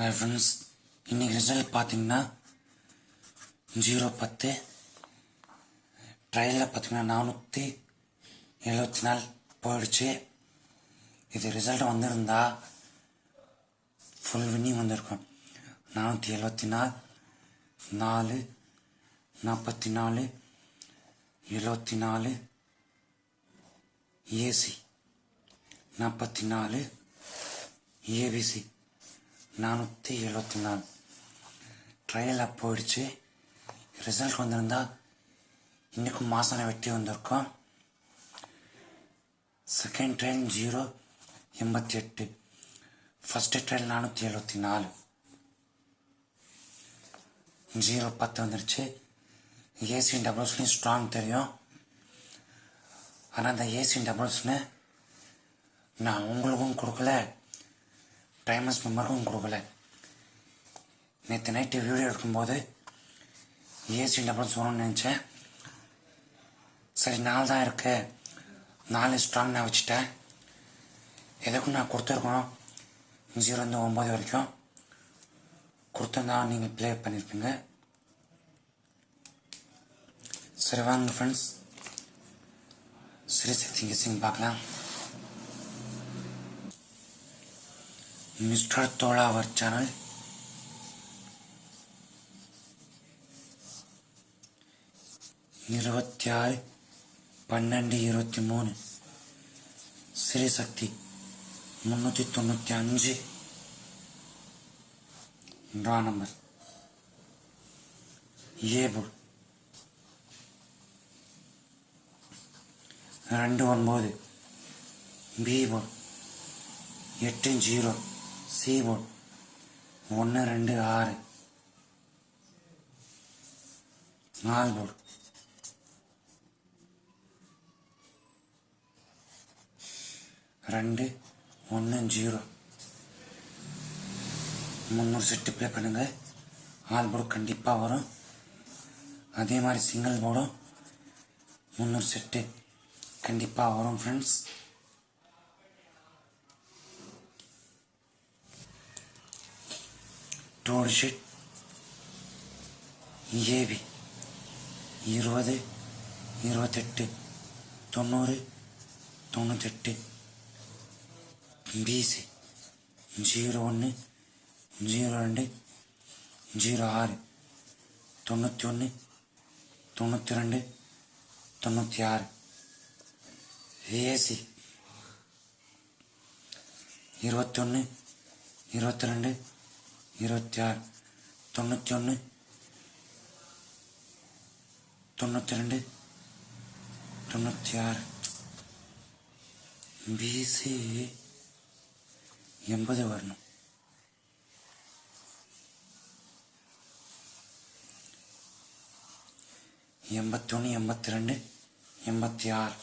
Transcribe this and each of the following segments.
Hi friends இன்றைக்கி result பார்த்தீங்கன்னா zero பத்து ட்ரையலில் பார்த்தீங்கன்னா நானூற்றி எழுபத்தி நாலு போயிடுச்சு. இது ரிசல்ட் வந்திருந்தா ஃபுல் வின்னிங் வந்திருக்கும். நானூற்றி எழுபத்தி நாலு நாலு நாற்பத்தி நாலு எழுபத்தி நாலு ஏசி நாற்பத்தி நாலு ஏபிசி. நானூற்றி எழுபத்தி நாலு. ட்ரையலாக போயிடுச்சு. ரிசல்ட் வந்திருந்தா இன்றைக்கும் மாசான வெட்டி வந்திருக்கோம். செகண்ட் ட்ரெயின் ஜீரோ எண்பத்தி எட்டு. ஃபஸ்ட்டு ட்ரெயின் நானூற்றி எழுபத்தி நாலு. ஜீரோ பத்து வந்துருச்சு. ஏசி டபுள்ஸ்லையும் ஸ்ட்ராங் தெரியும். ஆனால் அந்த ஏசி டபுள்ஸ்னு நான் உங்களுக்கும் கொடுக்கல. டைமஸ் மெம்பருக்கும் கொடுக்கல நேற்று நைட்டு வீடியோ எடுக்கும்போது ஏசி டபுள்ஸ் வரும்னு நினச்சேன் சரி நாள் தான் இருக்கு நாலு ஸ்ட்ராங் நான் வச்சுட்டேன் எதுக்கும் நான் கொடுத்துருக்கணும் ஜீரோலேருந்து ஒம்பது வரைக்கும் கொடுத்துருந்தா நீங்கள் ப்ளே பண்ணியிருப்பீங்க சரி வாங்க ஃப்ரெண்ட்ஸ் சரி சக்தி சிங் பார்க்கலாம் மிஸ்டர் தோழா அவர் சேனல். இருபத்தி ஆறு பன்னெண்டு இருபத்தி மூணு ஸ்ரீசக்தி முந்நூற்றி தொண்ணூற்றி அஞ்சு. Draw number. ஏபுல். ரெண்டு ஒன்பது. பி எட்டு ஜீரோ. சி ஒன்று ரெண்டு ஆறு. ஸ்மால் போர்டு ரெண்டு ஒன்று ஜீரோ. முந்நூறு செட்டு ப்ளே பண்ணுங்கள் ஆல் போர்டு கண்டிப்பாக வரும். அதே மாதிரி சிங்கிள் போர்டும் முந்நூறு செட்டு கண்டிப்பாக வரும் ஃப்ரெண்ட்ஸ் டோடு ஷீட் ஏபி இருபது இருபத்தெட்டு தொண்ணூறு தொண்ணூத்தெட்டு பிசி ஜீரோ ஒன்று ஜீரோ ரெண்டு ஜீரோ ஆறு தொண்ணூற்றி ஒன்று தொண்ணூற்றி ரெண்டு தொண்ணூற்றி ஆறு ஏசி இருபத்தொன்று இருபத்தி ரெண்டு இருபத்தி ஆறு தொண்ணூற்றி ஒன்று தொண்ணூற்றி ரெண்டு தொண்ணூற்றி ஆறு பிசி எண்பது வரணும். எண்பத்தொன்று எண்பத்தி ரெண்டு எண்பத்தி ஆறு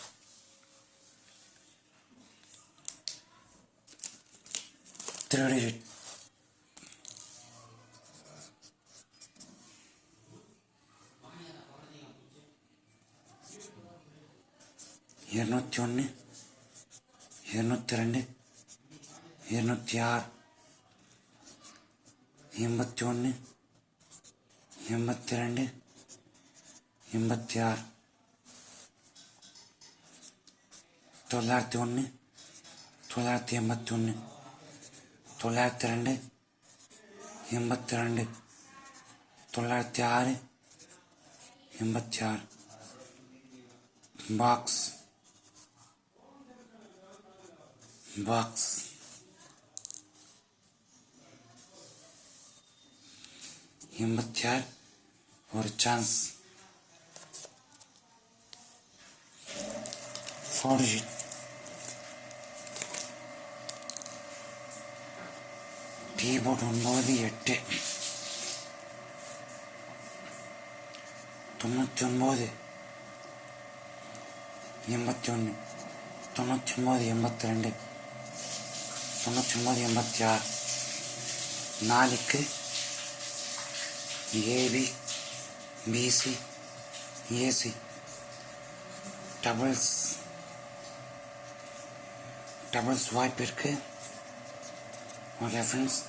திருடி இருநூத்தி ஒன்று இருநூத்தி ரெண்டு இருநூத்தி ஆறு எண்பத்தி ஒன்று எண்பத்தி ரெண்டு எண்பத்தி ஆறு தொள்ளாயிரத்தி ஒன்று தொள்ளாயிரத்தி எண்பத்தி ஒன்று தொள்ளாயிரத்தி ரெண்டு எண்பத்தி ரெண்டு தொள்ளாயிரத்தி ஆறு எண்பத்தி ஆறு பாக்ஸ் பாக்ஸ் எண்பத்தி ஒரு சான்ஸ் ஃபோர்ஜி டீபோர்ட் ஒன்பது எட்டு தொண்ணூற்றி ஒன்பது எண்பத்தி ஒன்று தொண்ணூற்றி ஒன்பது எண்பத்தி ரெண்டு தொண்ணூற்றி ஒன்பது எண்பத்தி ஆறு நாளைக்கு AB BC AC doubles doubles வாய்ப்பிற்கு இருக்குது ஓகே ஃப்ரெண்ட்ஸ்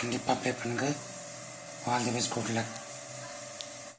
கண்டிப்பாக ப்ளே பண்ணுங்கள். All the best good luck